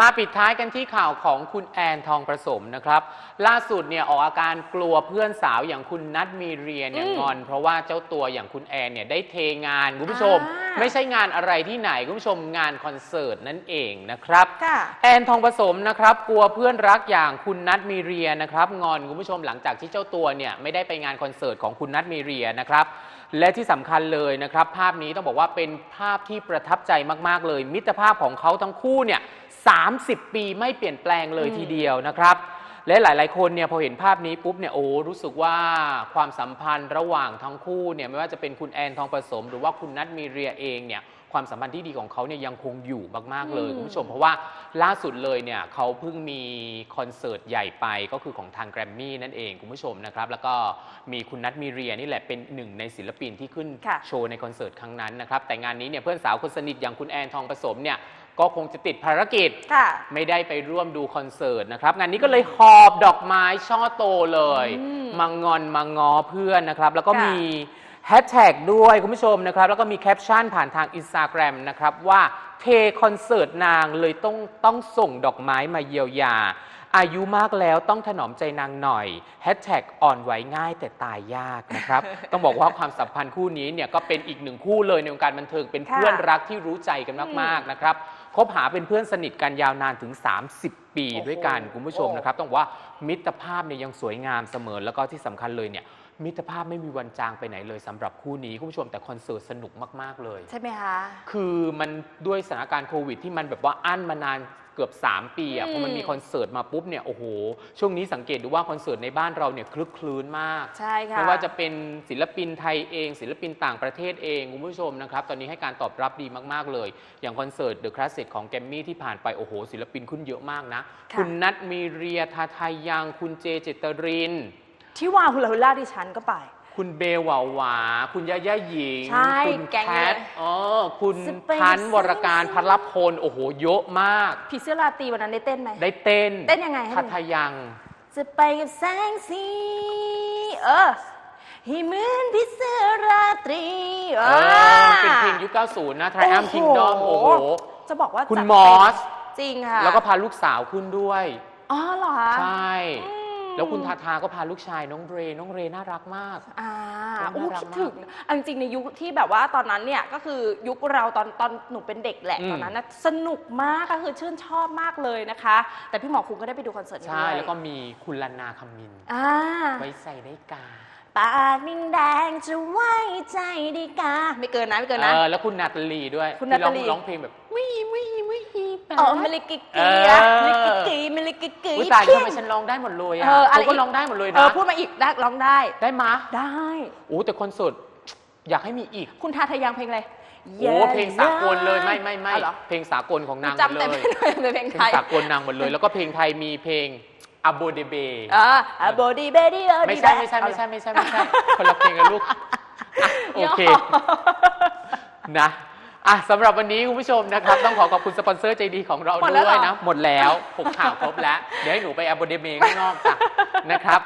มาปิดท้ายกันที่ข่าวของคุณแอนทองประสมนะครับ ล่าสุดเนี่ยออกอาการกลัวเพื่อนสาวอย่างคุณนัทมีเรียนเนี่ยอืมงอน เพราะว่าเจ้าตัวอย่างคุณแอนเนี่ยได้เทงานคุณผู้ชม อ่า ไม่ใช่งานอะไรที่ไหนคุณผู้ชมงานคอนเสิร์ตนั่นเองนะครับค่ะแอนทองผสมนะครับกลัวเพื่อนรักอย่างคุณนัทมีเรียนะครับงอนคุณผู้ชมหลังจากที่เจ้าตัวเนี่ยไม่ได้ไปงานคอนเสิร์ตของคุณนัทมีเรียนะครับและที่สำคัญเลยนะครับภาพนี้ต้องบอกว่าเป็นภาพที่ประทับใจมาก ๆ เลย มิตรภาพของเขาทั้งคู่เนี่ย30 ปีไม่เปลี่ยนแปลงเลยอืมทีเดียวนะครับ และหลาย ๆ คนเนี่ยพอเห็นภาพนี้ปุ๊บเนี่ยโอ้รู้สึกว่าความสัมพันธ์ระหว่างทั้งคู่เนี่ยไม่ว่าจะเป็นคุณแอนทองผสม หรือว่าคุณนัทมีเรียเองเนี่ยความสัมพันธ์ที่ดีของเขาเนี่ยยังคงอยู่มากๆเลยอืมคุณผู้ชมเพราะว่าล่าสุดเลยเนี่ยเขาเพิ่งมีคอนเสิร์ตใหญ่ไปก็คือของทางแกรมมี่นั่นเองคุณผู้ชมนะครับแล้วก็มีคุณนัทมีเรียนี่แหละเป็นหนึ่งในศิลปินที่ขึ้นค่ะโชว์ในคอนเสิร์ตครั้งนั้นนะครับแต่งานนี้เนี่ยเพื่อนสาวคนสนิทอย่างคุณแอนทองผสมเนี่ย ก็คงจะติดภารกิจ ค่ะ ไม่ได้ไปร่วมดูคอนเสิร์ตนะครับ งานนี้ก็เลยหอบดอกไม้ช่อโตเลยอืมมางอนมางอเพื่อนนะครับ แล้วก็ค่ะ มีแฮชแท็กด้วยคุณผู้ชมนะครับ แล้วก็มีแคปชั่นผ่านทางอินสตาแกรมนะครับ ว่าเทคอนเสิร์ตนางเลยต้องต้องส่งดอกไม้มาเยียวยา อายุมากแล้วต้องถนอมใจนางหน่อยแฮชแท็กอ่อนไหวง่ายแต่ตายยากนะครับ ต้องบอกว่าความสัมพันธ์คู่นี้เนี่ยก็เป็นอีกหนึ่งคู่เลยในวงการบันเทิงเป็นค่ะเพื่อนรักที่รู้ใจกันมาก ๆ นะครับ คบหาเป็นเพื่อนสนิทกันยาวนานถึง 30 ปีโอ้โหด้วยกันคุณผู้ชมนะครับ ต้องบอกว่ามิตรภาพเนี่ยยังสวยงามเสมอแล้วก็ที่สำคัญเลยเนี่ยมิตรภาพไม่มีวันจางไปไหนเลยสำหรับคู่นี้คุณผู้ชมแต่คอนเสิร์ตสนุกมาก ๆ เลย ใช่ไหมคะคือมันด้วยสถานการณ์โควิด ที่มันแบบว่าอั้นมานานเกือบ 3 ปีอะอืมพอมันมีคอนเสิร์ตมาปุ๊บเนี่ยโอ้โห ช่วงนี้สังเกตดูว่าคอนเสิร์ตในบ้านเราเนี่ยคลึกคลื้นมากใช่ค่ะไม่ว่าจะเป็นศิลปินไทยเอง ศิลปินต่างประเทศเองคุณผู้ชมนะครับ ตอนนี้ให้การตอบรับดีมาก ๆ เลย อย่างคอนเสิร์ต The Classic ของแกมมี่ที่ผ่านไป โอ้โห ศิลปินขึ้นเยอะมากนะ ค่ะ คุณนัทมีเรียทาทายังคุณเจเจตริน ที่วางฮุลาฮุล่าดิฉันก็ไป คุณเบลหวาหวา คุณย่าย่าหญิง ใช่คุณแก๊งแพนี้ทอ๋อคุณสเปนพันธ์วรการเซ็กซี่พัลพล โอ้โห เยอะมาก ผีเสื้อราตรีวันนั้นได้เต้นไหม ได้เต้นเต้นยังไงให้ทัดูทายัง จะไปกับแสงสีเออให้เหมือนผีเสื้อราตรีเอเออเป็นเพลงยุค90 นะ t r i u m p โอ้โห Kingdom โอ้โห จะบอกว่าคุณจัดมอส จริงค่ะแล้วก็พาลูกสาวขึ้นด้วย อ๋อเหรอคะใช่ อืม แล้วคุณทาทาก็พาลูกชายน้องเรย์น้องเรย์น่ารักมาก อ่าโอ้โอ้น่ารักคิดถึงเอาจริงๆในยุคที่แบบว่าตอนนั้นเนี่ยก็คือยุคเราตอนตอนหนูเป็นเด็กแหละอืม ตอนนั้นนะสนุกมากก็คือชื่นชอบมากเลยนะคะ แต่พี่หมอคุณก็ได้ไปดูคอนเสิร์ตนี้ใช่ ด้วยแล้วก็มีคุณลันนาคำมิน อ่า ไว้ใส่ได้กา ปากนิ่งแดงจะไว้ใจดีกาไม่เกินนะไม่เกินนะ เออแล้วคุณนาตาลีด้วยคุณที่ร้องนาตาลีร้องเพลงแบบวิวิวิวิแปะ อ๋อเมลิกิกีอะเมลิกิกีเมลิกิกีอุ้ยตายทำไมฉันร้องได้หมดเลยอะเอออะไรเขาก็อีกร้องได้หมดเลยเอนะอพูดมาอีกได้ร้องได้ ได้มะได้ โอ้แต่คอนเสิร์ตอยากให้มีอีกคุณทาทายังเพลงอะไรโอ้เพลงสากลเลยไม่ไม่ไม่เอาเหรอเพลงสากลของนางหมดจำเลแต่ย ไม่ได้เป็นเพลงเพลไทงย สากลนางหมดเลย แล้วก็เพลงไทยมีเพลง อโบเดเบอ่าโบดี้เบดี้ไม่ใช่ไม่ใช่ไม่ใช่ไม่ใช่ไม่ใช่คนละเพลงกันลูกอะโอเคนะอะสำหรับวันนี้คุณผู้ชมนะครับ ต้องขอขอบคุณสปอนเซอร์ใจดีของเราหมดแล้วด้วยเหรอ นะ หมดแล้วหกข่าวครบแล้ว เดี๋ยวให้หนูไปอโบเดเบข้างนอกจ้ะนะครับ